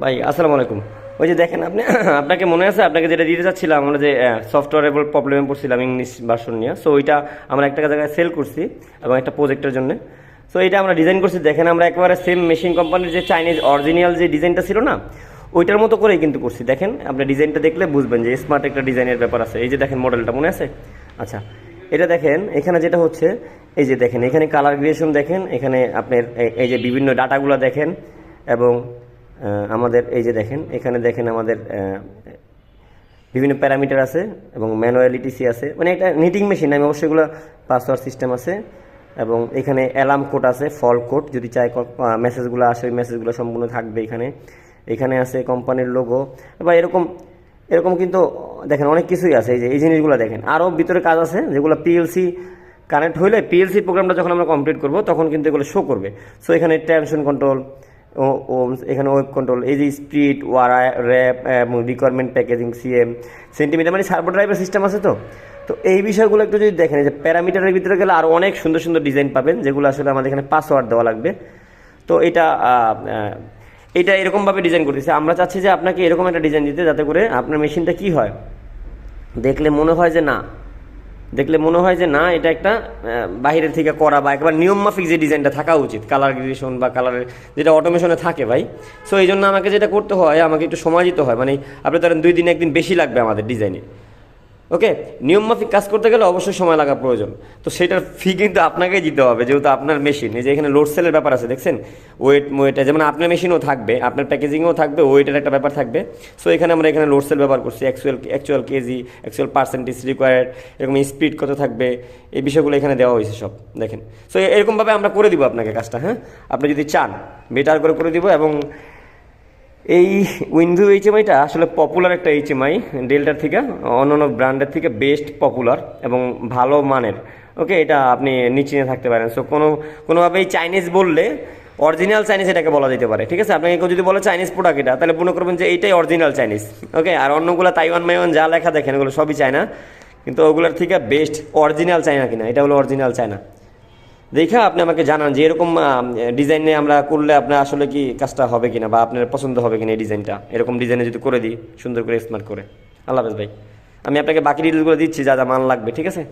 ভাই, আসসালামু আলাইকুম। ওই যে দেখেন আপনি, আপনাকে মনে আছে? আপনাকে যেটা দিতে চাচ্ছিলাম, আমরা যে সফটওয়্যার প্রবলেমে পড়ছিলাম ইংলিশ ভার্সন নিয়ে। সো ওইটা আমরা একটা জায়গায় সেল করছি এবং একটা প্রজেক্টের জন্য। সো এটা আমরা ডিজাইন করছি। দেখেন, আমরা একেবারে সেম মেশিন কোম্পানির যে চাইনিজ অরিজিনাল যে ডিজাইনটা ছিল না, ওইটার মতো করেই কিন্তু করছি। দেখেন, আপনি ডিজাইনটা দেখলে বুঝবেন যে স্মার্ট একটা ডিজাইনের ব্যাপার আছে। এই যে দেখেন মডেলটা মনে আছে? আচ্ছা এটা দেখেন, এখানে যেটা হচ্ছে, এই যে দেখেন, এখানে কালার গ্রিয়েশন দেখেন, এখানে আপনার এই- যে বিভিন্ন ডাটাগুলো দেখেন এবং আমাদের এই যে দেখেন, এখানে দেখেন আমাদের বিভিন্ন প্যারামিটার আছে এবং ম্যানুয়ালিটিসি আছে। মানে একটা নিটিং মেশিন আমি অবশ্যই এগুলো পাসওয়ার্ড সিস্টেম আছে। এবং এখানে অ্যালার্ম কোড আছে ফল কোড যদি চাই মেসেজগুলো আসে, ওই মেসেজগুলো সম্পূর্ণ থাকবে এখানে। এখানে আছে কোম্পানির লোগো বা এরকম এরকম কিন্তু, দেখেন অনেক কিছুই আছে। এই যে, এই জিনিসগুলো দেখেন। আরও ভিতরে কাজ আছে, যেগুলো পিএলসি কানেক্ট হইলে পিএলসি প্রোগ্রামটা যখন আমরা কমপ্লিট করব, তখন কিন্তু এগুলো শো করবে। সো এখানে টেনশন কন্ট্রোল ওমস, এখানে ওয়েব কন্ট্রোল এই যে speed war wrap requirement packaging CM centimetre মানে সার্ভো ড্রাইভার সিস্টেম আছে তো? তো এই বিষয়গুলো একটু যদি দেখেন যে প্যারামিটারের ভিতরে গেলে আরও অনেক সুন্দর সুন্দর ডিজাইন পাবেন, যেগুলো আসলে আমাদের এখানে পাসওয়ার্ড দেওয়া লাগবে। তো এটা এটা এরকমভাবে ডিজাইন করতেছে। আমরা চাচ্ছি যে আপনাকে এরকম একটা ডিজাইন দিতে, যাতে করে আপনার মেশিনটা কি হয়? দেখলে মনে হয় যে না দেখলে মনে হয় যে না, এটা একটা বাহিরের থেকে করা বা একবার নিয়ম মাফিক যে ডিজাইনটা থাকা উচিত কালার গ্রেডেশন বা কালারের যেটা অটোমেশনে থাকে ভাই। সো এই জন্য আমাকে যেটা করতে হয়, আমাকে একটু সময় দিতে হয়। মানে আপনি ধরেন দুই দিন একদিন বেশি লাগবে আমাদের ডিজাইনে ওকে নিয়ম মাফিক কাজ করতে গেলে অবশ্যই সময় লাগা প্রয়োজন। তো সেটার ফি কিন্তু আপনাকেই দিতে হবে, যেহেতু আপনার মেশিন এই যে এখানে লোড সেলের ব্যাপার আছে, দেখছেন? ওয়েট ওয়েটে যেমন আপনার মেশিনও থাকবে, আপনার প্যাকেজিংও থাকবে ওয়েটের একটা ব্যাপার থাকবে। সো এখানে আমরা এখানে লোড সেল ব্যবহার করছি actual actual KG actual percentage required এরকম স্পিড কত থাকবে, এই বিষয়গুলো এখানে দেওয়া হয়েছে সব, দেখেন। সো এরকমভাবে আমরা করে দিব আপনাকে কাজটা হ্যাঁ? আপনি যদি চান বেটার করে করে দিব এবং এই উইন্ডো এইচএমআইটা আসলে পপুলার একটা এইচএমআই ডেল্টার থেকে অন্য অন্য ব্র্যান্ডের থেকে বেস্ট পপুলার এবং ভালো মানের। ওকে এটা আপনি নিশ্চিন্তে থাকতে পারেন। সো কোনো, কোনোভাবেই চাইনিজ বললে অরিজিনাল চাইনিজ এটাকে বলা যেতে পারে। ঠিক আছে? আপনাকে কেউ যদি বলে চাইনিজ প্রোডাক্ট এটা, তাহলে মনে করবেন যে এইটাই অরিজিনাল চাইনিজ ওকে আর অন্যগুলো তাইওয়ান মাইওয়ান যা লেখা দেখেন ওগুলো সবই চায়না কিন্তু ওগুলোর থেকে বেস্ট অরিজিনাল চায়না কিনা, এটা হলো অরিজিনাল চায়না দেখা আপনি আমাকে জানান যে এরকম ডিজাইনে আমরা করলে আপনার আসলে কি কাজটা হবে কিনা বা আপনার পছন্দ হবে কিনা এই ডিজাইনটা এরকম ডিজাইনে যদি করে দিই, সুন্দর করে স্মার্ট করে। আল্লাহ হাফেজ ভাই। আমি আপনাকে বাকি ডিটেলসগুলো দিচ্ছি, যা যা মান লাগবে, ঠিক আছে?